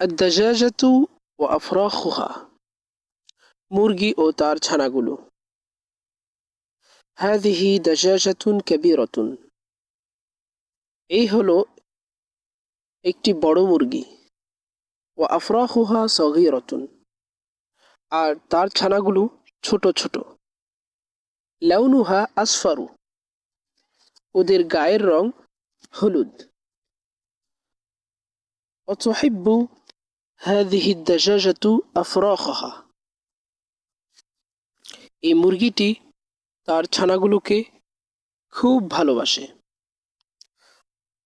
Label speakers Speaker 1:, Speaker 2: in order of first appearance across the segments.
Speaker 1: الدجاجة ও আফরাখুহা মুরগি ও তার ছানাগুলো। হ্যাদিহি দাজাজাতুন কেবিরতুন এই হলো একটি বড় মুরগি। ও আফরাখুহা সগিরতুন আর তার ছানাগুলো ছোট ছোট। লাউনুহা আসফারু। ওদের গায়ের রং হলুদ। অতহিব্বু هذه الدجاجة أفراخها এই মুরগিটি তার ছানাগুলোকে খুব ভালোবাসে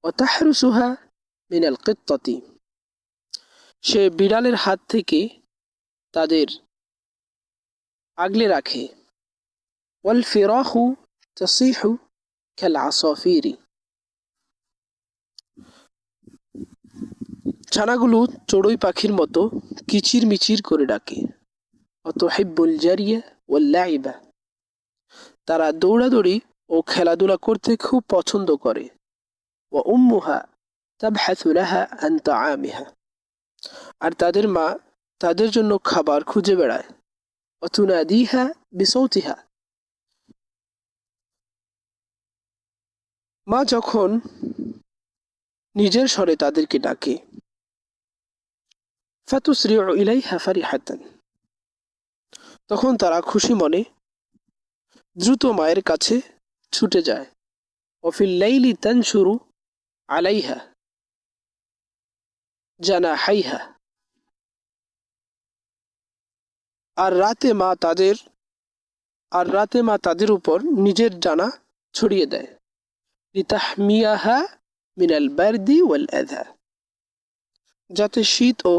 Speaker 1: অতাহরুসুহা মিনাল কিত্ততি সে বিড়ালের হাত থেকে তাদের আগলে রাখে ওয়াল ফিরাহু তাসিহু খেল আসফিরি ছানাগুলো চড়ুই পাখির মতো কিচির মিচির করে ডাকে। অত হেব্বুল জারিয়া ও লাইবা। তারা দৌড়াদৌড়ি ও খেলাধুলা করতে খুব পছন্দ করে। ও উম্মুহা তাবহাসু লাহা আন তাআমিহা। আর তাদের মা তাদের জন্য খাবার খুঁজে বেড়ায়। অতুনাদিহা বিসৌতিহা মা যখন নিজের স্বরে তাদেরকে ডাকে ইলাইহা ফারিহাতান। তখন তারা খুশি মনে দ্রুত মায়ের কাছে ছুটে যায়। অফিল লাইলি তানশুরু আলাইহা জানা হাইহা আর রাতে মা তাদের, আর রাতে মা তাদের উপর নিজের জানা ছড়িয়ে দেয়। লিতাহমিয়াহা মিনাল বারদি ওয়াল আধা যাতে শীত ও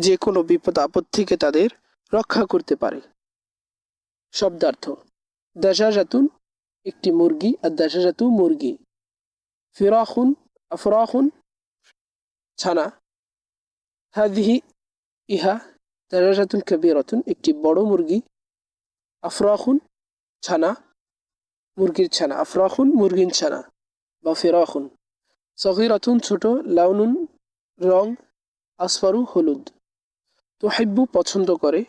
Speaker 1: যে কোনো বিপদ আপদ থেকে তাদের রক্ষা করতে পারে। শব্দার্থ, দাসাজাতুন একটি মুরগি আর দাসাজাতু মুরগি। ফিরাখুন আফরাখুন ছানা। হাদিহি ইহা দাসাজাতুন কবিরতুন একটি বড় মুরগি। আফরাখুন ছানা, মুরগির ছানা। আফরাখুন মুরগির ছানা বা ফিরাখুন সহিরাতুন ছোট, লাউনুন রং, আসফারু হলুদ। তোহাইব্বু পছন্দ করে।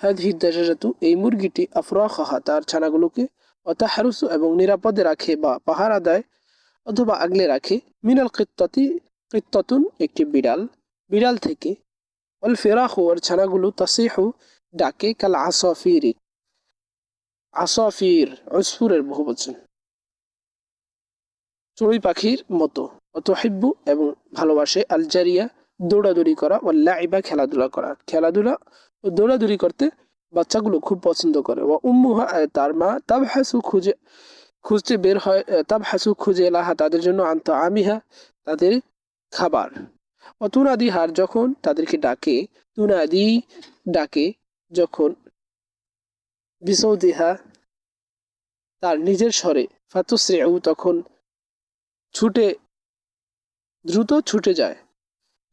Speaker 1: হাদহি দাজাজাতু এই মুরগিটি আফরাখাহা, তার ছানাগুলোকে অতাহারুসু এবং নিরাপদে রাখে বা পাহারা দেয় অথবা আগলে রাখে। মিনাল কিত্ততি, কিত্ততুন একটি বিড়াল। বিড়াল থেকে অল ফেরাহু, ওর ছানাগুলো তাসিহু ডাকে, কাল আসফির। আসফির অসফুরের বহু বলছেন চড়ুই পাখির মতো। অতহিব্বু এবং ভালোবাসে আলজারিয়া। দৌড়াদৌড়ি করা ও লাইবা খেলাধুলা করা। খেলাধুলা ও দৌড়াদৌড়ি করতে বাচ্চাগুলো খুব পছন্দ করে। ও উম্মুহা তার মা তাব হাসু খুঁজে, খুঁজতে বের হয় তাব হাসু খুঁজে এলাহা, তাদের জন্য আন্ত আমিহা, তাদের খাবার। ও তুনাদি হার যখন তাদেরকে ডাকে, তুনাদি ডাকে যখন বিসৌদিহা তার নিজের স্বরে ফাতুশ্রেউ তখন ছুটে, দ্রুত ছুটে যায়।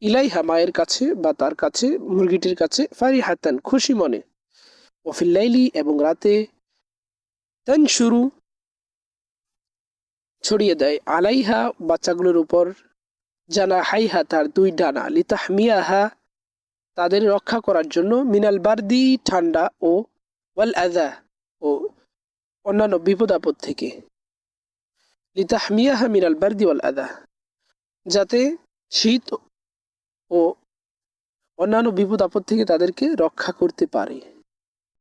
Speaker 1: ইলাইহা মায়ের কাছে বা তার কাছে, মুরগিটির কাছে ফারি হাতান খুশি মনে। ওফিল্লাইলি এবং রাতে তান শুরু ছড়িয়ে দেয়। আলাইহা বাচ্চাগুলোর উপর জানা হাইহা তার দুই ডানা। লিতাহমিয়াহা তাদের রক্ষা করার জন্য মিনাল বারদি ঠান্ডা ও ওয়াল আদা ও অন্যান্য বিপদ আপদ থেকে। লিতাহমিয়াহা মিনাল বারদি ওয়াল আদা যাতে শীত ও অন্যান্য বিপদ আপদ থেকে তাদেরকে রক্ষা করতে পারে।